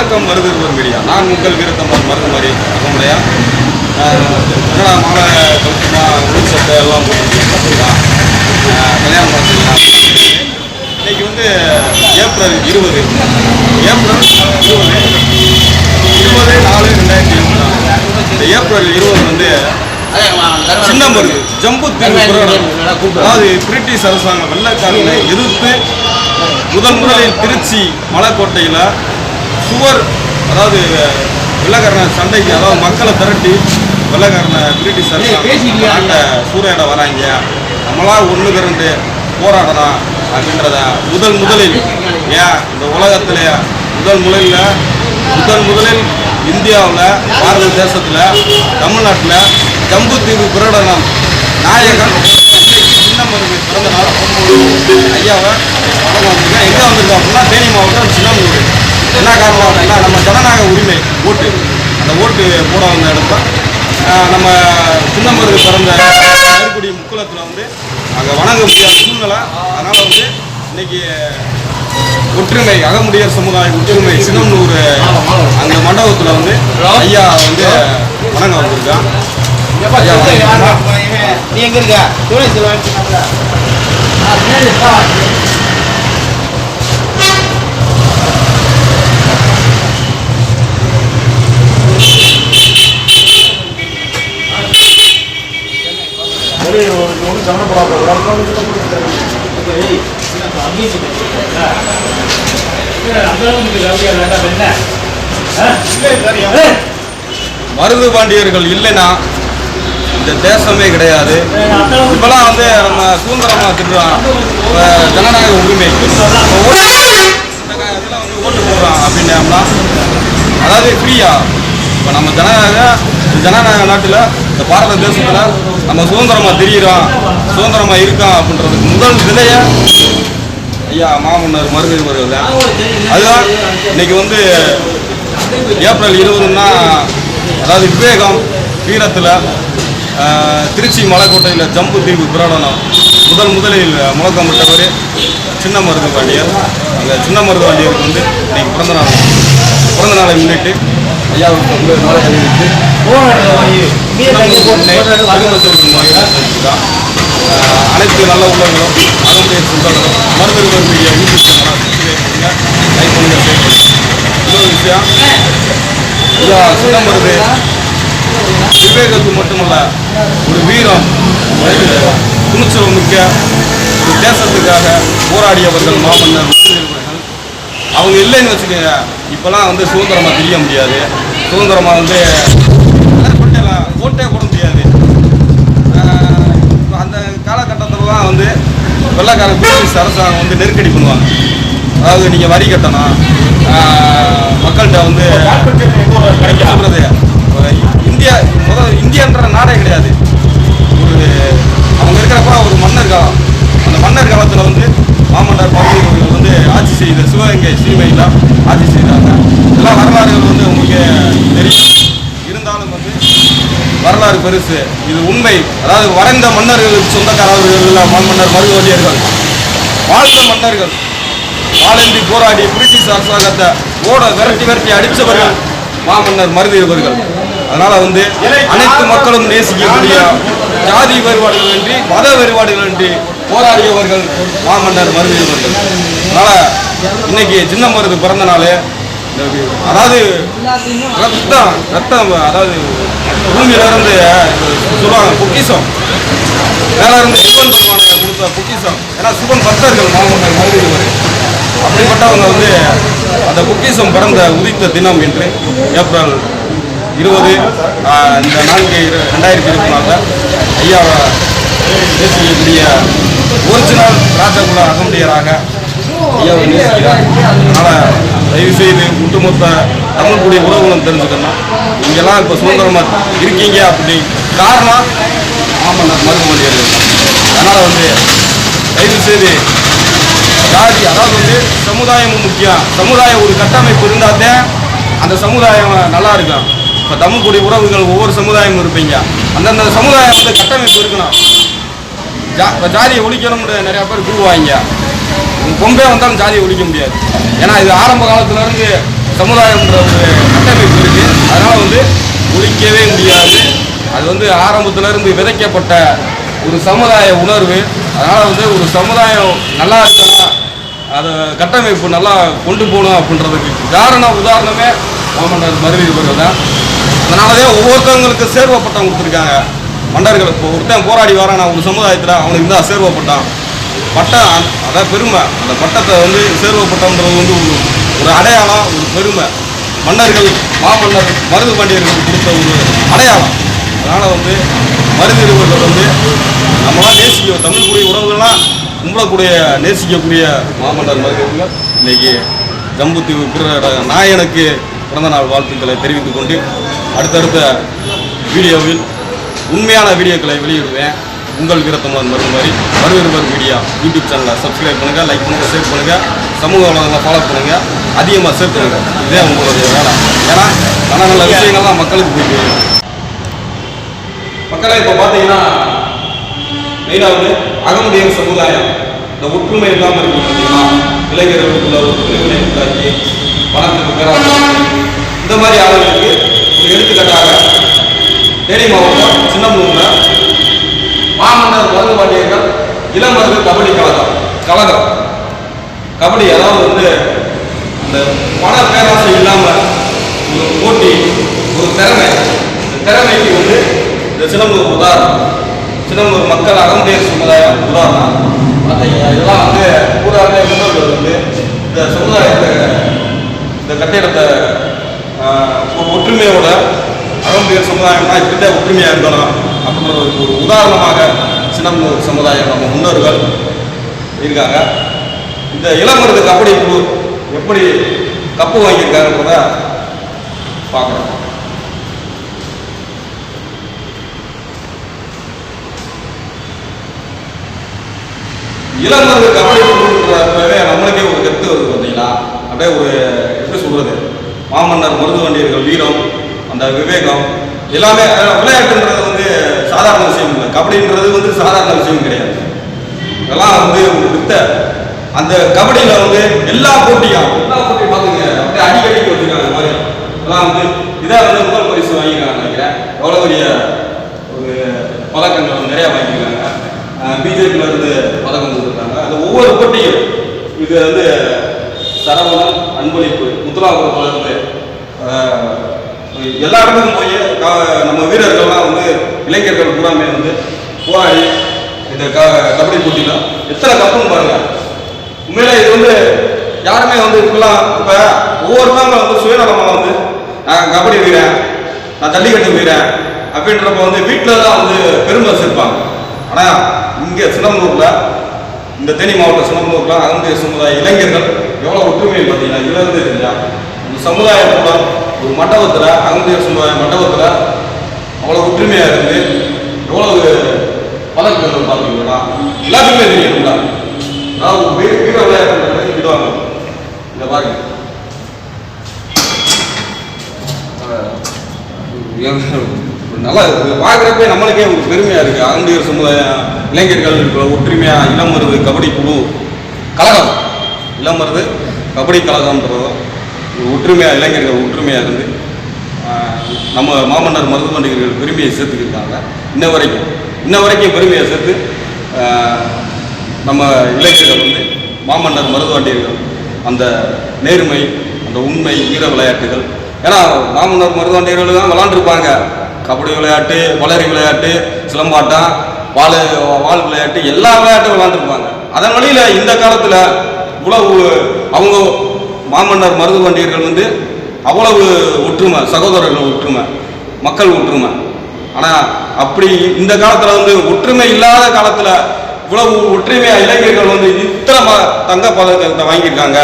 வணக்கம் மருது மீடியா. நான் உங்கள் வீரத்தம்மான் மருது மாதிரி நம்முடைய என்னடா மாலை கழுத்துமா உள் சட்டை எல்லாம் போட்டுருக்கீங்களா கல்யாணம் பார்த்துக்கலாம் இன்னைக்கு வந்து ஏப்ரல் இருபது. ஏப்ரல் இருபது. இருபது நாலு ரெண்டாயிரத்தி இருபத்தி நாலு இந்த ஏப்ரல் இருபது வந்து சின்ன மருது ஜம்பு அதாவது பிரிட்டிஷ் அரசாங்கம் வெள்ளைக்காரனை எதிர்த்து முதன் முதலில் திருச்சி மலைக்கோட்டையில் சுவர் அதாவது வெள்ளைக்காரனை சண்டைக்கு அதாவது மக்களை திரட்டி வெள்ளைக்காரனை பிரிட்டிஷ் நாட்டை சூறையாட வராங்க. நம்மளா ஒன்று திரண்டு போராடலாம் அப்படின்றத முதல் முதலில் ஏன்? இந்த உலகத்திலே முதல் முதலில் முதல் முதலில் இந்தியாவில் பாரத தேசத்தில் தமிழ்நாட்டில் ஜம்புத்தீவு பிரகடனம் நாயகன் இன்னைக்கு சின்ன மருது பிறந்த நாள் ஐயாவை வணக்கம் வந்திருக்கேன் எங்கே வந்திருக்கோம் அப்படின்னா தேனி மாவட்டம் சின்னமூர் என்ன காரணம் அப்படின்னா நம்ம ஜனநாயக உரிமை ஓட்டு. அந்த ஓட்டு போட வந்த இடத்த ஆஹ், நம்ம சின்ன மருது பிறந்த நெருக்குடி முக்குளத்தில் வந்து அங்கே வணங்க முடியாத சூழ்நிலை. அதனால் வந்து இன்னைக்கு ஒற்றுமை அகமுடியர் சமுதாய ஒற்றுமை சின்னம்னூர் அந்த மண்டபத்தில் வந்து ஐயா வந்து வணங்க வந்திருக்கான். நீ எங்க இருக்க? செல்வன் மருது பாண்டியர்கள் இல்லைன்னா இந்த தேசமே கிடையாது. இப்பெல்லாம் வந்து நம்ம சுதந்திரமா திட்டுறோம் இப்ப ஜனநாயக உரிமை. இதெல்லாம் வந்து ஓட்டு போடுறோம் அப்படின்னோம்னா அதாவது ஃப்ரீயா இப்போ நம்ம ஜனநாயக ஜனநாயக நாட்டில் இந்த பாரத தேசத்தில் நம்ம சுதந்திரமாக தெரிகிறோம் சுதந்திரமாக இருக்கோம் அப்படின்றதுக்கு முதல் விதைய ஐயா மாமன்னர் மருது அவர்கள் அதுதான் இன்னைக்கு வந்து ஏப்ரல் இருபதுன்னா அதாவது விவேகம் வீரத்தில் திருச்சி மலைக்கோட்டையில் ஜம்பு தீவு பிரகடனம் முதல் முதலில் முழக்கமிட்டவர் சின்ன மருது பாண்டியர் அந்த சின்ன மருது பாண்டியருக்கு வந்து இன்னைக்கு பிறந்த நாள் பிறந்த நாளை முன்னிட்டு ஐயாவுக்கு வந்து மாலை அனைத்து நல்ல உள்ளங்களும் அதனுடைய சொந்தங்களும் மருத்துவர் யூடியூப் லைக் பண்ணுங்க இன்னொரு விஷயம் ஐயா சிதம்பரது விவேகத்துக்கு மட்டுமல்ல ஒரு வீரம் துணிச்சல் மிக்க ஒரு தேசத்துக்காக போராடியவர்கள் மாமன்னர் அவங்க இல்லைன்னு வச்சுக்கோங்க. இப்போலாம் வந்து சுதந்திரமாக தெரிய முடியாது. சுதந்திரமாக வந்து எல்லாரும் ஓட்டே போட முடியாது. இப்போ அந்த காலகட்டத்திலலாம் வந்து வெள்ளக்கார பிரிட்டிஷ் அரசாங்கம் வந்து நெருக்கடி பண்ணுவாங்க. அதாவது நீங்கள் வரி கட்டணும். மக்கள்கிட்ட வந்து எப்படி ஒரு இந்தியா முதல் இந்தியான்ற நாடே கிடையாது. ஒரு அவங்க இருக்கிறப்ப ஒரு மன்னர் காலம் அந்த மன்னர் காலத்தில் வந்து மாமன்னார் பகுதி வந்து ஆட்சி செய்த சிவகங்கை சீமையில் ஆட்சி செய்தாங்க. இதெல்லாம் வரலாறுகள் வந்து உங்களுக்கு தெரியும். இருந்தாலும் வந்து வரலாறு பெருசு. இது உண்மை. அதாவது வரைந்த மன்னர்களுக்கு சொந்தக்காரர்கள் மாமன்னர் மருதுவடியர்கள் வாழ்ந்த மன்னர்கள். வாழந்தி போராடி பிரிட்டிஷ் அரசாங்கத்தை ஓட விரட்டி விரட்டி அடித்தவர்கள் மாமன்னர் மருதியவர்கள் அதனால் வந்து அனைத்து மக்களும் நேசிக்கக்கூடிய ஜாதி வேறுபாடுகள் இன்றி மத வேறுபாடுகள் இன்றி போராடியவர்கள் மாமன்னர் மருதியவர்கள் அதனால் இன்னைக்கு சின்ன மருது பிறந்த நாள். அதாவது ரத்தம் ரத்தம் அதாவது பூமியிலிருந்து சொல்லுவாங்க பொக்கிசம் மேல இருந்து சிவன் பகவானை கொடுத்த பொக்கிசம் ஏன்னா சிவன் பக்தர்கள் மாமன்னர் மருதியவர் அப்படிப்பட்டவங்க வந்து அந்த பொக்கிசம் பிறந்த உதித்த தினம் என்று ஏப்ரல் இருபது இந்த நான்கு இரு- ரெண்டாயிரத்தி இருபத்தி நாலில் ஐயாவை நேசிக்கக்கூடிய ஒரிஜினல் ராஜகுல அகமுடையராக ஐயாவை நேசிக்கிறார். அதனால் தயவுசெய்து ஒட்டுமொத்த தமிழ்குடிய உறவுகளும் தெரிஞ்சுக்கணும். இங்கெல்லாம் இப்போ சுதந்திரமாக இருக்கீங்க அப்படி காரணம் மாமன்னர் மருதுமொழியர்கள் அதனால் வந்து தயவுசெய்து ஜாதி அதாவது வந்து சமுதாயமும் முக்கியம். சமுதாயம் ஒரு கட்டமைப்பு இருந்தால் தான் அந்த சமுதாயம் நல்லா இருக்கும் இப்போ தமிழ்குடி உறவுகள் ஒவ்வொரு சமுதாயமும் இருப்பீங்க. அந்தந்த சமுதாயம் வந்து கட்டமைப்பு இருக்கணும். ஜா இப்போ ஜாதியை ஒழிக்கணும்னு நிறையா பேர் கூறுவாங்க பொம்பே வந்தாலும் ஜாதியை ஒழிக்க முடியாது. ஏன்னா இது ஆரம்ப காலத்துலேருந்து சமுதாயம்ன்ற ஒரு கட்டமைப்பு இருக்குது அதனால் வந்து ஒழிக்கவே முடியாது. அது வந்து ஆரம்பத்துல இருந்து விதைக்கப்பட்ட ஒரு சமுதாய உணர்வு. அதனால் வந்து ஒரு சமுதாயம் நல்லா இருக்கணும் அதை கட்டமைப்பு நல்லா கொண்டு போகணும் அப்படின்றதுக்கு. காரண உதாரணமே மாமன்னர் மருவி இவர்கள் தான். அதனாலதே ஒவ்வொருத்தவங்களுக்கு சேர்வப்பட்டம் கொடுத்துருக்காங்க. மன்னர்கள் இப்போ ஒருத்தன் போராடி வரான் அவங்க சமுதாயத்தில் அவனுக்கு தான் சேர்வப்பட்டான். பட்டம் அதான் பெருமை. அந்த பட்டத்தை வந்து சேர்வப்பட்டம்ன்றது வந்து ஒரு ஒரு அடையாளம் ஒரு பெருமை. மன்னர்கள் மாமன்னர் மருது பாண்டியர்கள் கொடுத்த ஒரு அடையாளம். அதனால் வந்து மருதிருவர்கள் வந்து நம்மளாம் நேசிக்க தமிழ் கூடிய உறவுகள்லாம் கும்பலக்கூடிய நேசிக்கக்கூடிய மாமன்னர் மருதிருவர்கள் இன்னைக்கு ஜம்புத்தீவு பிற நாயனுக்கு பிறந்த நாள் வாழ்த்துக்களை தெரிவித்துக் கொண்டு அடுத்தடுத்த வீடியோவில் உண்மையான வீடியோக்களை வெளியிடுவேன். உங்கள் வீரத்தமிழன் மருந்து மாதிரி மறுவிருவர் மீடியா யூடியூப் சேனலை சப்ஸ்கிரைப் பண்ணுங்கள் லைக் பண்ணுங்கள் ஷேர் பண்ணுங்கள் சமூக வளங்களை ஃபாலோ பண்ணுங்கள் அதிகமாக ஷேர் பண்ணுங்கள் இதே உங்களுடைய வேலை. ஏன்னா நல்ல நல்ல விஷயங்கள்லாம் மக்களுக்கு போய் மக்களை இப்போ பார்த்தீங்கன்னா மெயினாக வந்து அகமுடையர் சமுதாயம். இந்த ஒற்றுமை இல்லாமல் இருக்கு பார்த்தீங்கன்னா இளைஞர்களுக்குள்ள ஒரு பிரிவினை உண்டாக்கி பணத்துக்கு இந்த மாதிரி ஆளுங்களுக்கு எடுத்துக்காட்டாக தேனி மாவட்டம் சின்னம்பூர்ல மாமன்னர் மருது பாண்டியர்கள் இளமருது கபடி கழகம். கழகம். கபடி அதாவது வந்து அந்த பண பேராசை இல்லாமல் ஒரு போட்டி ஒரு திறமை. இந்த திறமைக்கு வந்து இந்த சிலம்பூர் உதாரணம். சிலம்பூர் மக்கள் அகமுடையர் சமுதாயம் உதாரணம். பார்த்தீங்க இதெல்லாம் வந்து கூடாது முன்னோர்கள் வந்து இந்த சமுதாயத்தை இந்த கட்டிடத்தை ஆஹ், ஒரு ஒற்றுமையோட அகமுடையர் சமுதாயம்னா இப்படிதான் ஒற்றுமையாக இருக்கணும் அப்படின்ற ஒரு ஒரு உதாரணமாக சின்னம்பூர் சமுதாயம் நம்ம முன்னோர்கள் இருக்காங்க. இந்த இளமருது கபடி குழு எப்படி கப்பு வாங்கியிருக்காங்கன்றத பார்க்குறோம் இளமருது கபடி குழுன்றப்பவே நம்மளுக்கே ஒரு கருத்து வருது பார்த்தீங்களா? அப்படியே ஒரு எப்படி சொல்றது? மாமன்னர் மருது வண்டியர்கள் வீரம் அந்த விவேகம் எல்லாமே விளையாட்டுன்றது வந்து சாதாரண விஷயம் இல்லை. கபடின்றது வந்து சாதாரண விஷயம் கிடையாது. இதெல்லாம் வந்து வித்த அந்த கபடியில் வந்து எல்லா போட்டியும் எல்லா போட்டியும் பார்த்துங்க அப்படியே அடிக்கடிக்கு வச்சிருக்காங்க இந்த மாதிரி. இதெல்லாம் வந்து இதான் வந்து முதல் பரிசு வாங்கிக்கிறாங்க நினைக்கிறேன். எவ்வளோ பெரிய ஒரு பதக்கங்கள் வந்து நிறைய வாங்கியிருக்காங்க. பிஜேபியில இருந்து பதக்கம் கொடுத்துருக்காங்க. அந்த ஒவ்வொரு போட்டியும் இது வந்து சரவணன் அன்பளிப்பு முத்துலாபுரத்தில் இருந்து எல்லா இடத்துக்கும் போய் நம்ம வீரர்கள்லாம் வந்து இளைஞர்கள் பூராமே வந்து போராடி இந்த க கபடி போட்டியில் எத்தனை கப்புன்னு பாருங்க. உண்மையில இது வந்து யாருமே வந்து இப்பெல்லாம் இப்போ ஒவ்வொருத்தவங்க வந்து சுயநலமாக வந்து நான் கபடி வீரன் நான் ஜல்லிக்கட்டு வீரன் அப்படின்றப்ப வந்து வீட்டில் தான் வந்து பெருமை வச்சுருப்பாங்க. ஆனால் இங்கே சின்னமனூரில் இந்த தேனி மாவட்டம் சின்னமனூர்ல அகமுடைய சமுதாய இளைஞர்கள் எவ்வளோ ஒற்றுமை பார்த்தீங்கன்னா இழந்து இருந்தால் இந்த சமுதாய கூடம் ஒரு மண்டபத்தில் அகமுடைய சமுதாய மண்டபத்தில் அவ்வளோ ஒற்றுமையாக இருந்து எவ்வளவு பதக்கம் பார்த்தீங்கன்னா எல்லாத்துக்குமே தெரியுங்களா அதாவது வீர வீர விளையாட்டு விடுவாங்க. இதை பாருங்க. நல்லா இருக்கு. பார்க்குறப்ப நம்மளுக்கே ஒரு பெருமையாக இருக்குது ஆங்கிலேயர் சமுதாயம் இளைஞர்கள் ஒற்றுமையாக ஒற்றுமையா இளமருது கபடி குழு. கழகம். இளமருது கபடி கழகம்ன்றதும் ஒற்றுமையாக இளைஞர்கள் ஒற்றுமையாக இருந்து நம்ம மாமன்னர் மருது பெருமையை சேர்த்துக்கிட்டாங்க இன்ன வரைக்கும் இன்ன வரைக்கும் பெருமையை சேர்த்து நம்ம இளைஞர்கள் வந்து மாமன்னர் மருதுவாண்டியர்கள் அந்த நேர்மை அந்த உண்மை வீர விளையாட்டுகள். ஏன்னா மாமன்னர் மருதுவாண்டியர்கள் தான் விளாண்டுருப்பாங்க. கபடி விளையாட்டு வளரி விளையாட்டு சிலம்பாட்டம் வாள் வாழ் விளையாட்டு எல்லா விளையாட்டும் விளாண்டுருப்பாங்க. அதன் வழியில் இந்த காலத்தில் இவ்வளவு அவங்க மாமன்னர் மருதுவாண்டியர்கள் வந்து அவ்வளவு ஒற்றுமை சகோதரர்கள் ஒற்றுமை மக்கள் ஒற்றுமை. ஆனால் அப்படி இந்த காலத்தில் வந்து ஒற்றுமை இல்லாத காலத்தில் இவ்வளவு ஒற்றுமையா இளைஞர்கள் வந்து இத்தனை ம- தங்க பதக்கத்தை வாங்கியிருக்காங்க.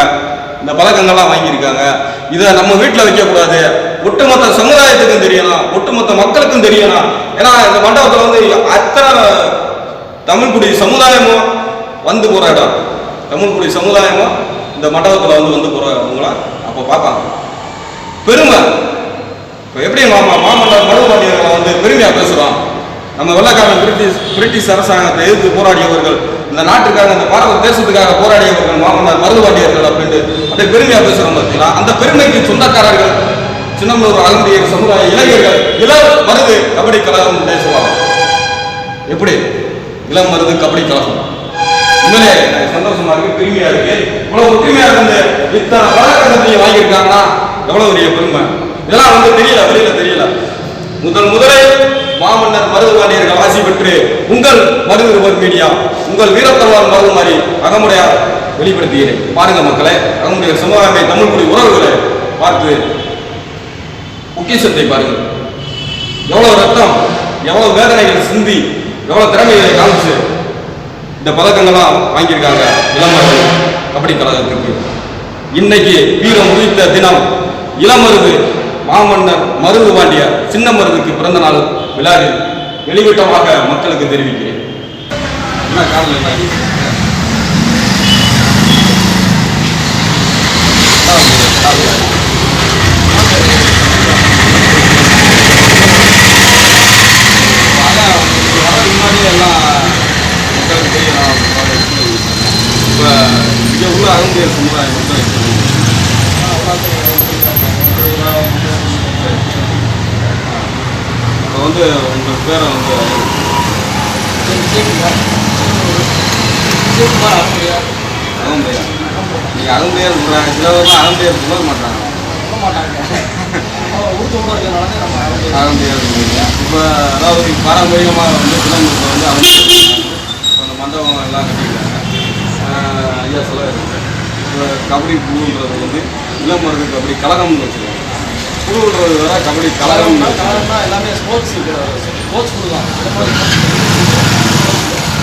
இந்த பதக்கங்கள்லாம் வாங்கியிருக்காங்க. இதை நம்ம வீட்டில் வைக்கக்கூடாது. ஒட்டுமொத்த சமுதாயத்துக்கும் தெரியலாம் ஒட்டுமொத்த மக்களுக்கும் தெரியலாம் ஏன்னா இந்த மண்டபத்தில் வந்து அத்தனை தமிழ்குடி சமுதாயமும் வந்து போராடும் தமிழ்குடி சமுதாயமும் இந்த மண்டபத்தில் வந்து வந்து போகிறவங்கள அப்போ பார்ப்பாங்க பெருமை. இப்போ எப்படி மாமா மாமன்னர் மருதுபாண்டியர்களை வந்து பெருமையாக பேசுகிறோம் நம்ம வெள்ளக்காரன் பிரிட்டிஷ் பிரிட்டிஷ் அரசாங்கத்தை எதிர்த்து போராடியவர்கள் இந்த நாட்டுக்காக இந்த பாரத தேசத்துக்காக போராடியவர்கள் மாமன்னர் மருதுபாண்டியர்கள் அப்படின்ட்டு அதை பெருமையாக பேசுகிறோம் பார்த்தீங்களா அந்த பெருமைக்கு சொந்தக்காரர்கள் சின்னமனூர் அகந்தியர் சமுதாய இளைஞர்கள் இளம் மருது கபடி கழகம் என்றே எப்படி? இளம் மருது கபடி கழகம். உண்மையிலே எனக்கு சந்தோஷமா இருக்கு பெருமையா இருக்கு. இவ்வளவு ஒற்றுமையா இருந்து இத்தனை பழக்கத்தையும் வாங்கியிருக்காங்கன்னா எவ்வளவு பெரிய பெருமை? இதெல்லாம் வந்து தெரியல வெளியில தெரியல. முதல் முதலில் மாமன்னர் மருதுவாண்டியர்கள் ஆசி பெற்று உங்கள் மருதுவர் மீடியா உங்கள் வீரத்தல்வார் மருதுமாரி அகமுடையார் வெளிப்படுத்துகிறேன். பாருங்க மக்களே அகமுடைய சமுதாயமே தமிழ் குடி உறவுகளை பார்த்து பொக்கிஷத்தை பாருங்கள். எவ்வளவு ரத்தம் எவ்வளவு வேதனைகள் சிந்தி எவ்வளவு திறமைகளை காமிச்சு இந்த பதக்கங்கள்லாம் வாங்கியிருக்காங்க இளமருது கபடி கழகத்துக்கு இன்னைக்கு வீரம் உதித்த தினம் இளமருது மாமன்னர் மருது பாண்டியர் சின்ன மருதுக்கு பிறந்த நாள் விழாவில் வெளிவிட்டமாக மக்களுக்கு தெரிவிக்கிறேன். என்ன காரணம் என்ன? அதான் உங்களுக்கு வரதுக்கு முன்னாடி எல்லாம் மக்களுக்கு தெரியணும் இப்போ இங்கே உள்ள சமுதாயம் வந்து இப்போ வந்து உங்கள் பேரை வந்து அகம்பையா. நீங்கள் அகம்பையார் சொல்கிறாங்க சில பேர்லாம் அகம்பையார் சொல்ல மாட்டாங்க. அகம்பையார் சொல்லுவீங்க இப்போ அதாவது பாரம்பரியமாக வந்து சிலம்பரத்தில் வந்து அகம்பையார் இப்போ அந்த மண்டபம் எல்லாம் கட்டியிருக்காங்க ஆஹ் ஐயா சொல்ல இப்போ கபடி குழுன்றது வந்து இளமருது கபடி கழகம்னு வச்சுருக்காங்க குழுன்றது வேற கபடி கழகம்னு வச்சுருக்காங்க எல்லாமே ஸ்போர்ட்ஸ் ஸ்போர்ட்ஸ் கொடுக்கலாம்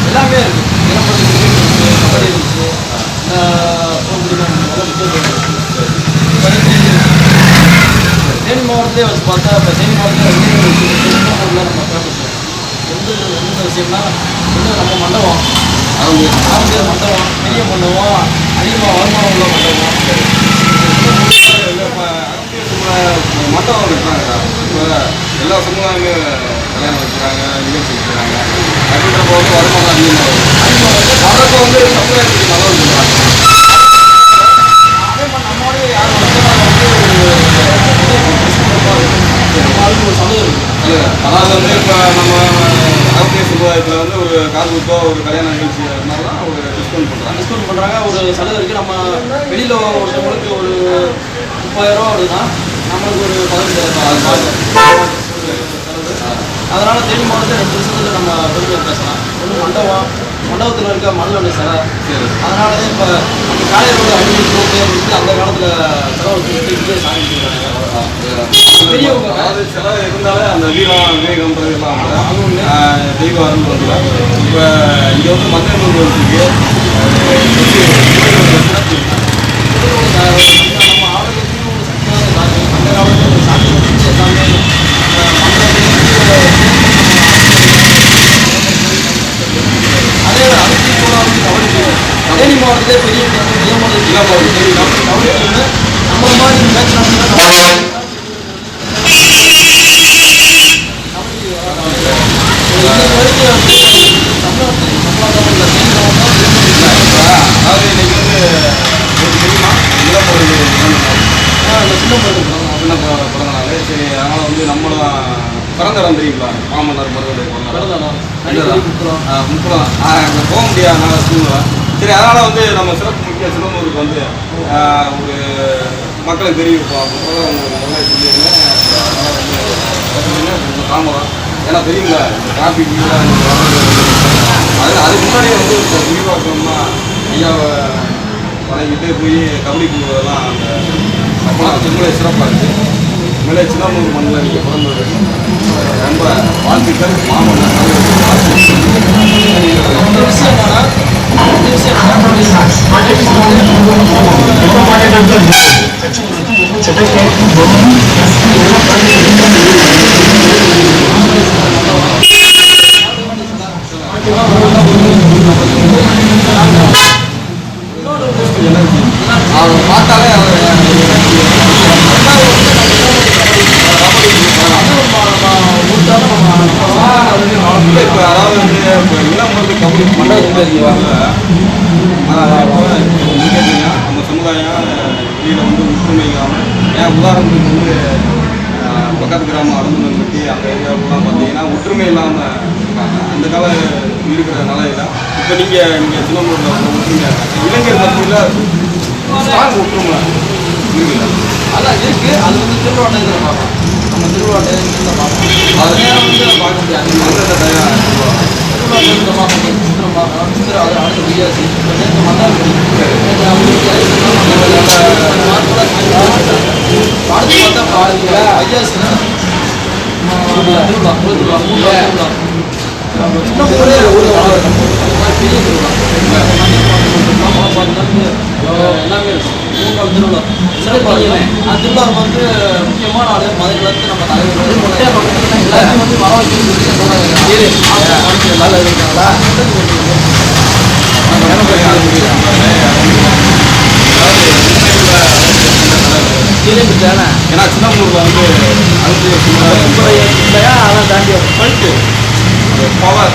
எல்லாமே இருக்கு. இளம்பரம் இருக்கு கபடி இருந்துச்சு தேனி மாவட்டத்திலே வச்சு பார்த்தா இப்போ தேனி மாவட்டத்தில் நம்ம ஃபேமஸ் எந்த எந்த விஷயம்னா நம்ம மண்டபம். ஆரம்பிக்கிற மண்டபம் பெரிய மண்டபம் அதிகமாக வருமானம் உள்ள மட்டம் இருக்கிறாங்க எல்லா சமுதாயமே கல்யாணம் வைக்கிறாங்க நிகழ்ச்சி வைக்கிறாங்க அப்படின்றப்ப வந்து வருமானம் அதிகமாக வரும். வரப்போ வந்து சமுதாயத்துக்கு நல்லது சொல்கிறாங்க அதே மாதிரி நம்மளோட யாரும் வந்து அதாவது இப்போ நம்ம ஆரோக்கிய சமுதாயத்தில் வந்து ஒரு காது குத்தோ ஒரு கல்யாண நிகழ்ச்சி டிஸ்கவுண்ட் பண்ணுறாங்க ஒரு சலுகை இருக்குது நம்ம வெளியில் ஒருத்தவங்களுக்கு ஒரு முப்பதாயிரம் வருதுன்னா நம்மளுக்கு ஒரு பதினஞ்சாயிரம் அதனால் தேடி மாவட்டத்தில் ரெண்டு விஷயத்தில் நம்ம பெருமை பேசலாம் ஒன்று மண்டபம் மண்டபத்தில் இருக்க மண்ணில் சிலை. சரி அதனால தான் இப்போ நம்ம காலையில் அஞ்சு பேர் வந்து அந்த காலத்தில் செலவு இங்கே சாமி பெரியவங்க. அதாவது சில இருந்தாலே அந்த வீரம் விவேகம்ன்றது எல்லாம் தெய்வ அருள் இப்போ இங்கே வந்து மன்னர்கள் இருக்கு நம்ம ஆரோக்கியத்துக்கு சக்தியான சாமி அந்த காலத்தில் ஒரு சாமி வச்சு எல்லாமே அதே அதுக்கு போனாலும் கவனிக்கு தேனி மாவட்டத்திலே பெரிய பெரிய மாவட்டம் இளம் ஒரு தெரியும் கவனிக்கணும்னு நம்ம மாதிரி மேட்ச் நடத்தினா அதாவது இன்னைக்கு வந்து ஒரு தெரியுமா இளம் ஒரு சின்ன பிற- பிறந்த நாள் சரி அதனால வந்து நம்மளும் பிறந்த இடம் தெரியுங்களா மாமன்னர் மருதலை முப்பதாம் அங்கே போக முடியாதனால சூழ்நிலை சரி அதனால் வந்து நம்ம சிறப்பு முக்கிய சிலம்பூருக்கு வந்து ஒரு மக்களுக்கு தெரிவிப்போம் அப்படின்றத உங்களுக்கு முதல்ல சொல்லியிருந்தேன். வந்து தாமதம் ஏன்னா தெரியுங்களா இந்த டிராஃபிக் அது அதுக்கு முன்னாடியே வந்து விரிவாக்கம்னா ஐயாவை வணங்கிட்டு போய் கபடி குழுவெல்லாம் அந்த அப்போலாம் சிறப்பாக இருக்குது உண்மையிலே சின்னமூர் மண்ணில் நீங்கள் பிறந்தது ரொம்ப வாழ்த்துக்கள். மாமன்னர் அவர் பார்த்தாலே அவர் இல்லை இப்போ அதாவது வந்து இப்போ இளம் வந்து கபடி மண்டபத்தில் இருக்காங்க ஆனால் இப்போ நீங்கள் ஏன் சமுதாயம் வந்து பக்கத்து கிராமம் பற்றி அந்த ஏரியாவுலாம் பார்த்தீங்கன்னா ஒற்றுமை இல்லாமல் இருக்காங்க அந்த கால இருக்கிற நிலையில இப்போ நீங்கள் நீங்கள் சின்னமூரில் வந்து ஒற்றுமையாக இருக்காங்க இளைஞர் மத்தியில் ஸ்ட்ராங் ஒற்றுமை இருக்குல்ல அதான் இருக்கு அது வந்து திருவிழாட்டை பார்க்கலாம் நம்ம திருவிழா டைம்ல பார்க்கலாம் அது நேரம் வந்து பார்க்க முடியாது அந்தந்த தயாராக திருவிழா டைம்ல பார்க்க முடியும் சித்திரம் பார்க்கலாம் சித்திரம் அது அடுத்த வியாசி நேற்று மன்னார்குடி நேற்று அவங்களுக்கு அடுத்து பார்த்தா பாருங்க. ஐயாசி திருவிழா ஒரு திருவிழா திருவிழா பெரிய திருவிழா எல்லாமே இருக்கும் திருவிழா சிறப்பாக அந்த திருவிழா வந்து முக்கியமான ஆளு மதுரையிலேருந்து நம்ம தலைவர் எல்லாத்தையும் வந்து வர வைக்கணும்னு நல்லா இருக்காங்களா ஏன்னா சின்னமூரில் வந்து பவர்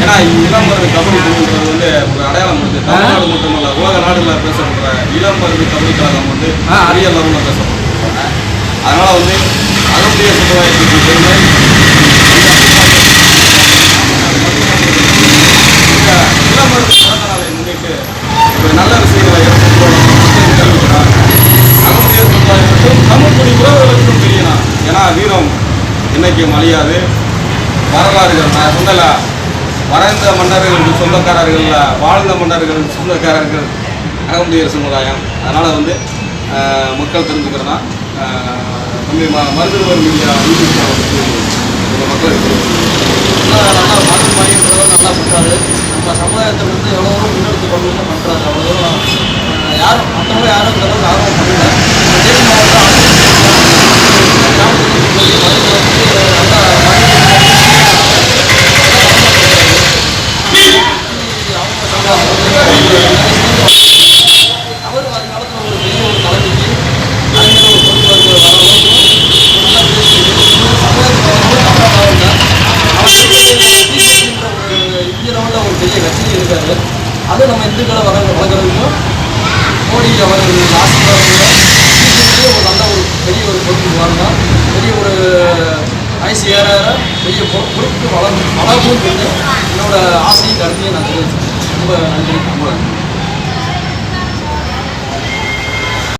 ஏன்னா இளம் மருந்து கபடி குழுன்றது வந்து ஒரு அடையாளம் இருக்கு தமிழ்நாடு மட்டுமல்ல உலக நாடுகளில் பேசப்படுற இளம் மருந்து கபடி கழகம் வந்து அரிய லெவலில் பேசப்படுறாங்க அதனால வந்து அகமுடிய சமுதாயத்துக்கு இளம் மருந்து பிறந்த நாளை முன்னிட்டு ஒரு நல்ல விஷயங்களை எடுத்துட்டு தெரிவிக்கிறார் அகமுடிய சமுதாயத்துக்கும் தமிழ் மொழி உறவுகளுக்கும் தெரியலாம் ஏன்னா வீரம் என்னைக்கும் அழியாது. வரலாறுகள் நான் சொன்னல மறைந்த மன்னர்கள் சொந்தக்காரர்கள்ல வாழ்ந்த மன்னர்கள் சொந்தக்காரர்கள் அகமுடியர் சமுதாயம். அதனால் வந்து மக்கள் தெரிஞ்சுக்கிறனா தம்பி ம மருத்துவர் மீடியா யூடியூப் வந்து இந்த மக்களுக்கு நல்லா நல்லா மாற்று மாறின்றவர் நல்லா பண்ணுறாரு நம்ம சமுதாயத்தை வந்து எவ்வளோ தூரம் முன்னெடுத்து கொண்டு வந்து பண்ணுறாரு அவ்வளோ தூரம் யாரும் மற்றவங்க யாரும் இந்த அளவுக்கு ஆர்வம் பண்ணல. தேனி மாவட்டம் அவர் வருங்காலத்தில் ஒரு பெரிய ஒரு தலைமைக்கு அறிஞர் ஒரு பொறுப்பு வர அளவுக்கு ஒரு நல்ல பேசி சமுதாயத்துக்கு தமிழ்நாடு அவருக்கு ஒரு இந்திய லெவலில் ஒரு பெரிய கட்சி இருக்காரு அது நம்ம இந்துக்களை வளர வளர்க்குறதுக்கும் மோடி அவர்கள் ஆசீர்வாதம் ஒரு நல்ல ஒரு பெரிய ஒரு பொறுப்பு வரலாம் பெரிய ஒரு வயசு ஏற ஏற பெரிய பொ- பொறுப்பு வளரும் வளரணும்னு என்னோட ஆசையும் கருத்தையும் நான் தெரிவிச்சேன் ரொம்ப நன்றி ரொம்ப நன்றி